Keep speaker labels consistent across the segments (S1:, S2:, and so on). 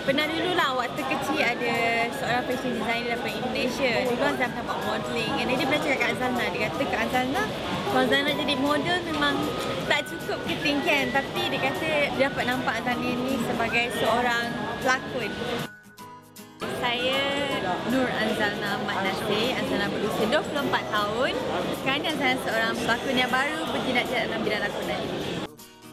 S1: Pernah dulu lah waktu kecil ada seorang fashion designer daripada Indonesia. Dulu Azam nampak modelling. And dia pernah cakap kat Azalna. Dia kata kat Azalna, kalau Azalna jadi model memang tak cukup ketinggian. Tapi dia kata dia dapat nampak Azalna ni sebagai seorang pelakon. Saya Nur Anzalna Ahmad Nasir. Anzalna berusia 24 tahun. Sekarang ni Anzalna seorang pelakon yang baru berjinak-jinak dalam bidang lakonan.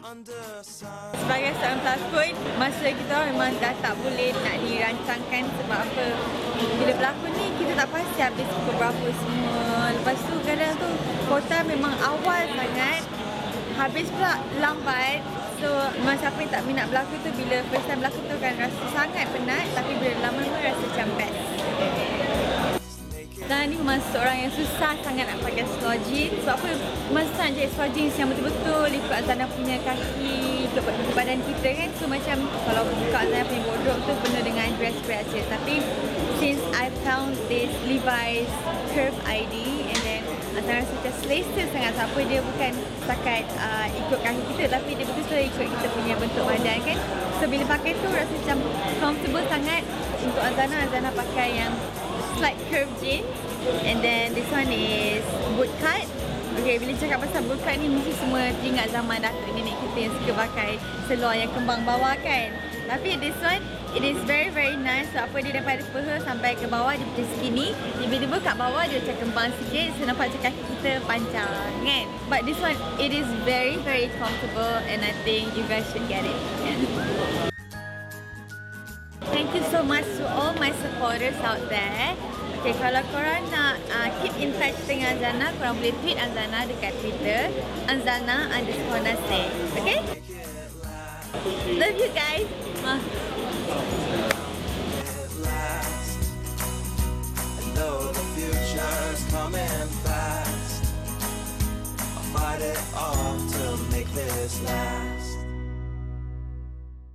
S1: Sebagai seorang pelakon, masa kita memang dah tak boleh nak dirancangkan sebab apa. Bila pelakon ni, kita tak pasti habis pukul berapa semua. Lepas tu kadang tu, kota memang awal sangat. Habis pula lambat. So, memang siapa yang tak minat berlakon tu, bila first time berlakon tu kan rasa sangat penat. Tapi bila lama-lama rasa macam best. Memang seorang yang susah sangat nak pakai slow jeans. Sebab apa? Susah nak jadi slow jeans yang betul-betul ikut Azana punya kaki, ikut badan kita kan. So macam kalau buka Azana punya wardrobe tu penuh dengan dress scratches Tapi since I found this Levi's Curve ID And then Azana rasa macam selesa sangat. Sebab apa? Dia bukan setakat uh, ikut kaki kita Tapi dia betul-betul ikut kita punya bentuk badan kan. So bila pakai tu rasa macam comfortable sangat Untuk Azana, Azana pakai yang slight curve jeans and then this one is boot cut. Okay, bila cakap pasal boot cut ni mesti semua teringat zaman datuk nenek kita yang suka pakai seluar yang kembang bawah kan? Tapi this one it is very very nice. So apa dia daripada peha sampai ke bawah dia macam skinny tiba-tiba kat bawah dia macam kembang sikit. So nampak macam kaki kita panjang kan? But this one it is very very comfortable and I think you guys should get it. Thank you so much to all my supporters out there. Okay, kalau korang nak uh, keep in touch dengan Anzana, korang boleh tweet Anzana dekat Twitter. Anzana underscore Nasir. Okay? Love you guys. Uh.
S2: Fight it off to make this last